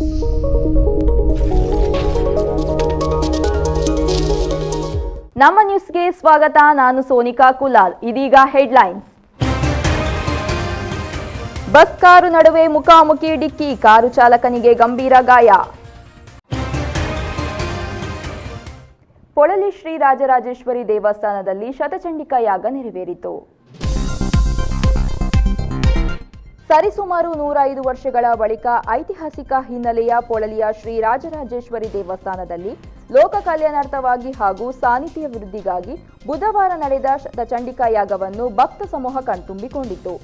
ನಮ್ಮ ನ್ಯೂಸ್ಗೆ ಸ್ವಾಗತ. ನಾನು ಸೋನಿಕಾ ಕುಲಾಲ್. ಇದೀಗ ಹೆಡ್ಲೈನ್ಸ್. ಬಸ್ ಕಾರು ನಡುವೆ ಮುಖಾಮುಖಿ ಡಿಕ್ಕಿ. ಕಾರು ಚಾಲಕನಿಗೆ ಗಂಭೀರ ಗಾಯ. ಪೊಳಲಿ ಶ್ರೀ ರಾಜರಾಜೇಶ್ವರಿ ದೇವಸ್ಥಾನದಲ್ಲಿ ಶತಚಂಡಿಕಾ ಯಾಗ ನೆರವೇರಿತು. ಸರಿಸುಮಾರು ನೂರ ಐದು ವರ್ಷಗಳ ಬಳಿಕ ಐತಿಹಾಸಿಕ ಹಿನ್ನೆಲೆಯ ಪೊಳಲಿಯ ಶ್ರೀ ರಾಜರಾಜೇಶ್ವರಿ ದೇವಸ್ಥಾನದಲ್ಲಿ ಲೋಕ ಕಲ್ಯಾಣಾರ್ಥವಾಗಿ ಹಾಗೂ ಸಾನಿಧ್ಯ ವೃದ್ಧಿಗಾಗಿ ಬುಧವಾರ ನಡೆದ ಶತಚಂಡಿಕಾ ಯಾಗವನ್ನು ಭಕ್ತ ಸಮೂಹ ಕಣ್ತುಂಬಿಕೊಂಡಿತು.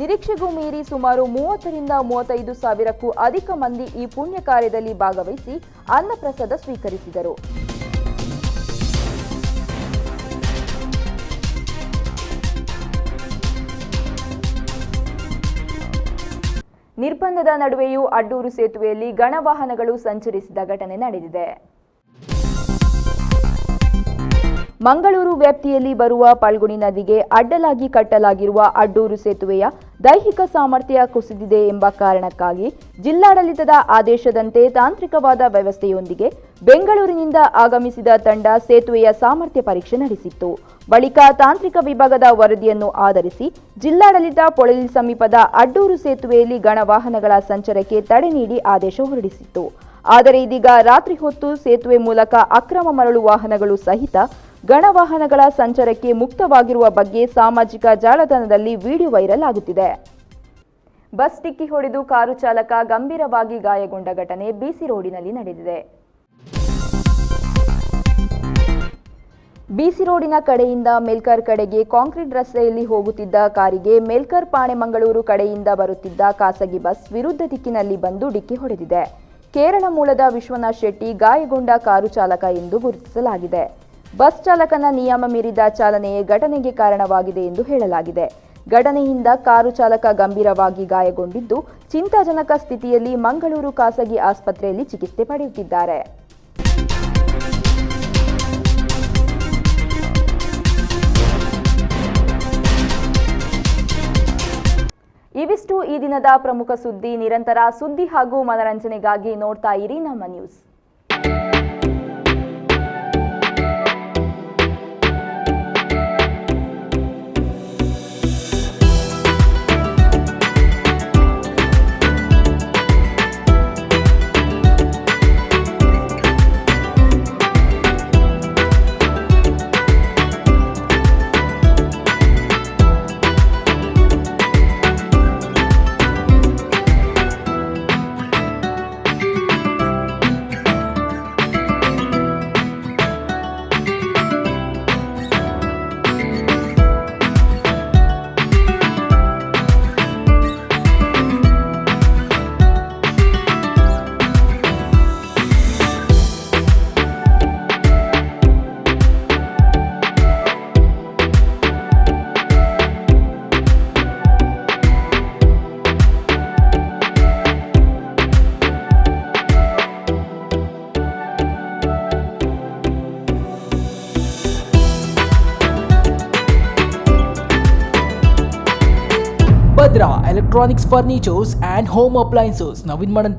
ನಿರೀಕ್ಷೆಗೂ ಮೀರಿ ಸುಮಾರು ಮೂವತ್ತರಿಂದ ಮೂವತ್ತೈದು ಸಾವಿರಕ್ಕೂ ಅಧಿಕ ಮಂದಿ ಈ ಪುಣ್ಯ ಕಾರ್ಯದಲ್ಲಿ ಭಾಗವಹಿಸಿ ಅನ್ನಪ್ರಸಾದ ಸ್ವೀಕರಿಸಿದರು. ನಿರ್ಬಂಧದ ನಡುವೆಯೂ ಅಡ್ಡೂರು ಸೇತುವೆಯಲ್ಲಿ ಗಣವಾಹನಗಳು ಸಂಚರಿಸಿದ ಘಟನೆ ನಡೆದಿದೆ. ಮಂಗಳೂರು ವ್ಯಾಪ್ತಿಯಲ್ಲಿ ಬರುವ ಪಲ್ಗುಣಿ ನದಿಗೆ ಅಡ್ಡಲಾಗಿ ಕಟ್ಟಲಾಗಿರುವ ಅಡ್ಡೂರು ಸೇತುವೆಯ ದೈಹಿಕ ಸಾಮರ್ಥ್ಯ ಕುಸಿದಿದೆ ಎಂಬ ಕಾರಣಕ್ಕಾಗಿ ಜಿಲ್ಲಾಡಳಿತದ ಆದೇಶದಂತೆ ತಾಂತ್ರಿಕವಾದ ವ್ಯವಸ್ಥೆಯೊಂದಿಗೆ ಬೆಂಗಳೂರಿನಿಂದ ಆಗಮಿಸಿದ ತಂಡ ಸೇತುವೆಯ ಸಾಮರ್ಥ್ಯ ಪರೀಕ್ಷೆ ನಡೆಸಿತ್ತು. ಬಳಿಕ ತಾಂತ್ರಿಕ ವಿಭಾಗದ ವರದಿಯನ್ನು ಆಧರಿಸಿ ಜಿಲ್ಲಾಡಳಿತ ಪೊಳಲಿ ಸಮೀಪದ ಅಡ್ಡೂರು ಸೇತುವೆಯಲ್ಲಿ ಗಣವಾಹನಗಳ ಸಂಚಾರಕ್ಕೆ ತಡೆ ನೀಡಿ ಆದೇಶ ಹೊರಡಿಸಿತ್ತು. ಆದರೆ ಇದೀಗ ರಾತ್ರಿ ಹೊತ್ತು ಸೇತುವೆ ಮೂಲಕ ಅಕ್ರಮ ಮರಳು ವಾಹನಗಳು ಸಹಿತ ಗಣವಾಹನಗಳ ಸಂಚಾರಕ್ಕೆ ಮುಕ್ತವಾಗಿರುವ ಬಗ್ಗೆ ಸಾಮಾಜಿಕ ಜಾಲತಾಣದಲ್ಲಿ ವಿಡಿಯೋ ವೈರಲ್ ಆಗುತ್ತಿದೆ. ಬಸ್ ಡಿಕ್ಕಿ ಹೊಡೆದು ಕಾರು ಚಾಲಕ ಗಂಭೀರವಾಗಿ ಗಾಯಗೊಂಡ ಘಟನೆ ಬಿಸಿ ರೋಡಿನಲ್ಲಿ ನಡೆದಿದೆ. ಬಿಸಿ ರೋಡಿನ ಕಡೆಯಿಂದ ಮೇಲ್ಕರ್ ಕಡೆಗೆ ಕಾಂಕ್ರೀಟ್ ರಸ್ತೆಯಲ್ಲಿ ಹೋಗುತ್ತಿದ್ದ ಕಾರಿಗೆ ಮೆಲ್ಕರ್ ಪಾಣೆಮಂಗಳೂರು ಕಡೆಯಿಂದ ಬರುತ್ತಿದ್ದ ಖಾಸಗಿ ಬಸ್ ವಿರುದ್ಧ ದಿಕ್ಕಿನಲ್ಲಿ ಬಂದು ಡಿಕ್ಕಿ ಹೊಡೆದಿದೆ. ಕೇರಳ ಮೂಲದ ವಿಶ್ವನಾಥ್ ಶೆಟ್ಟಿ ಗಾಯಗೊಂಡ ಕಾರು ಚಾಲಕ ಎಂದು ಗುರುತಿಸಲಾಗಿದೆ. ಬಸ್ ಚಾಲಕನ ನಿಯಮ ಮೀರಿದ ಚಾಲನೆಯೇ ಘಟನೆಗೆ ಕಾರಣವಾಗಿದೆ ಎಂದು ಹೇಳಲಾಗಿದೆ. ಘಟನೆಯಿಂದ ಕಾರು ಚಾಲಕ ಗಂಭೀರವಾಗಿ ಗಾಯಗೊಂಡಿದ್ದು, ಚಿಂತಾಜನಕ ಸ್ಥಿತಿಯಲ್ಲಿ ಮಂಗಳೂರು ಖಾಸಗಿ ಆಸ್ಪತ್ರೆಯಲ್ಲಿ ಚಿಕಿತ್ಸೆ ಪಡೆಯುತ್ತಿದ್ದಾರೆ. ಇವಿಷ್ಟು ಈ ದಿನದ ಪ್ರಮುಖ ಸುದ್ದಿ. ನಿರಂತರ ಸುದ್ದಿ ಹಾಗೂ ಮನರಂಜನೆಗಾಗಿ ನೋಡ್ತಾ ಇರಿ ನಮ್ಮ news. Vadodara electronics furnitures and home appliances Navin મળન